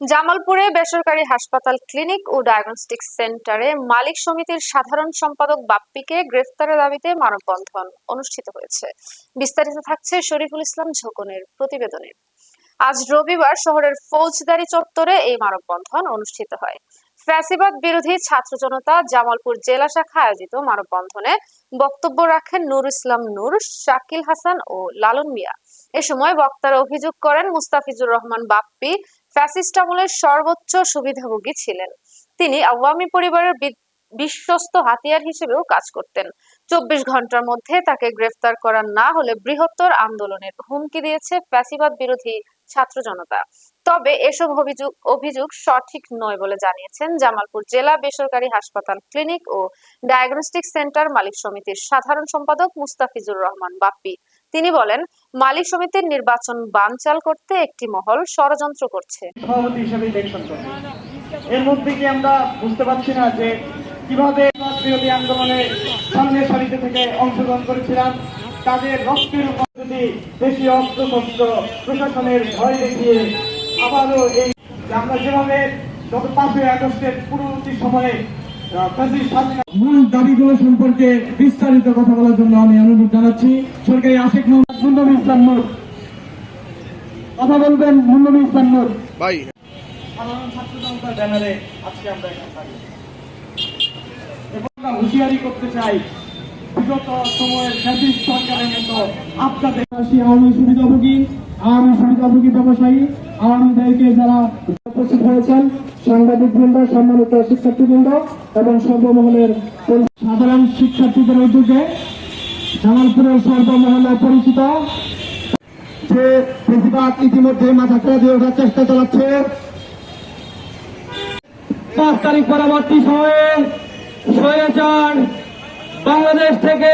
জামালপুরে বেসরকারি হাসপাতাল ক্লিনিক ও ডায়াগনস্টিক সেন্টারে মালিক সমিতির সাধারণ সম্পাদক বাপ্পিকে গ্রেফতারের দাবিতে মানববন্ধন অনুষ্ঠিত হয়েছে। বিস্তারিত থাকছে শরীফুল ইসলাম ঝোকনের প্রতিবেদনে। আজ রবিবার শহরের ফৌজদারি চত্বরে এই মানববন্ধন অনুষ্ঠিত হয়। ফ্যাসিবাদ বিরোধী ছাত্র জনতা জামালপুর জেলা শাখা আয়োজিত মানববন্ধনে বক্তব্য রাখেন নুর ইসলাম নূর, শাকিল হাসান ও লালন মিয়া। এ সময় বক্তারা অভিযোগ করেন, মুস্তাফিজুর রহমান বাপ্পি ফ্যাসিস্ট আমলের সর্বোচ্চ সুবিধাভোগী ছিলেন। তিনি আওয়ামী পরিবারের বিশ্বস্ত হাতিয়ার হিসেবেও কাজ করতেন। চব্বিশ ঘণ্টার মধ্যে তাকে গ্রেফতার করা না হলে বৃহত্তর আন্দোলনের হুমকি দিয়েছে ফ্যাসিবাদ বিরোধী ছাত্র জনতা। তবে এসব অভিযোগ অভিযোগ সঠিক নয় বলে জানিয়েছেন জামালপুর জেলা বেসরকারি হাসপাতাল ক্লিনিক ও ডায়াগনস্টিক সেন্টার মালিক সমিতির সাধারণ সম্পাদক মুস্তাফিজুর রহমান বাপ্পি। তিনি বলেন, মালিক সমিতির নির্বাচন বানচাল করতে একটি মহল ষড়যন্ত্র করছে। এর মধ্যে কি আমরা বুঝতে পারছি না যে কীভাবে বিরোধী আন্দোলনে সামনের সারিতে থেকে অংশগ্রহণ করেছিলাম তাদের রক্তের উপর যদি দেশীয় অস্ত্র শস্ত্র প্রশাসনের ভয় দেখিয়ে আবারও এই আমরা যেভাবে গত পাঁচই আগস্টের পূর্ববর্তী সময়ে মূল দাবিগুলো সম্পর্কে বিস্তারিত কথা বলার জন্য আমি অনুরোধ জানাচ্ছি। সরকারি আশেখ মোহাম্মদ মুন্নবী ইসলাম নূর। কথা বলবেন মুন্নবী ইসলাম নূর। ভাই। সাধারণ ছাত্র জনতার ব্যানারে আজকে আমরা এখানে হুঁশিয়ারি করতে চাই। বিগত সময়ের ফ্যাসিস্ট সরকারের মতো আপনাদের আসি আওয়ামী সুবিধাভোগী আওয়ামী সুবিধাভোগী ব্যবসায়ী আওয়ামীদেরকে যারা উপস্থিত হয়েছেন সাংবাদিক বৃন্দ সম্মানিত শিক্ষার্থীবৃন্দ এবং সর্বমহলের সাধারণ শিক্ষার্থীদের উদ্যোগে জামালপুরের সর্বমহলে পরিচিত যে বেশিরভাগ ইতিমধ্যে মাথা করে দিয়ে ওঠার চেষ্টা চালাচ্ছে। পাঁচ তারিখ পরবর্তী সময়ে স্বৈরাচার বাংলাদেশ থেকে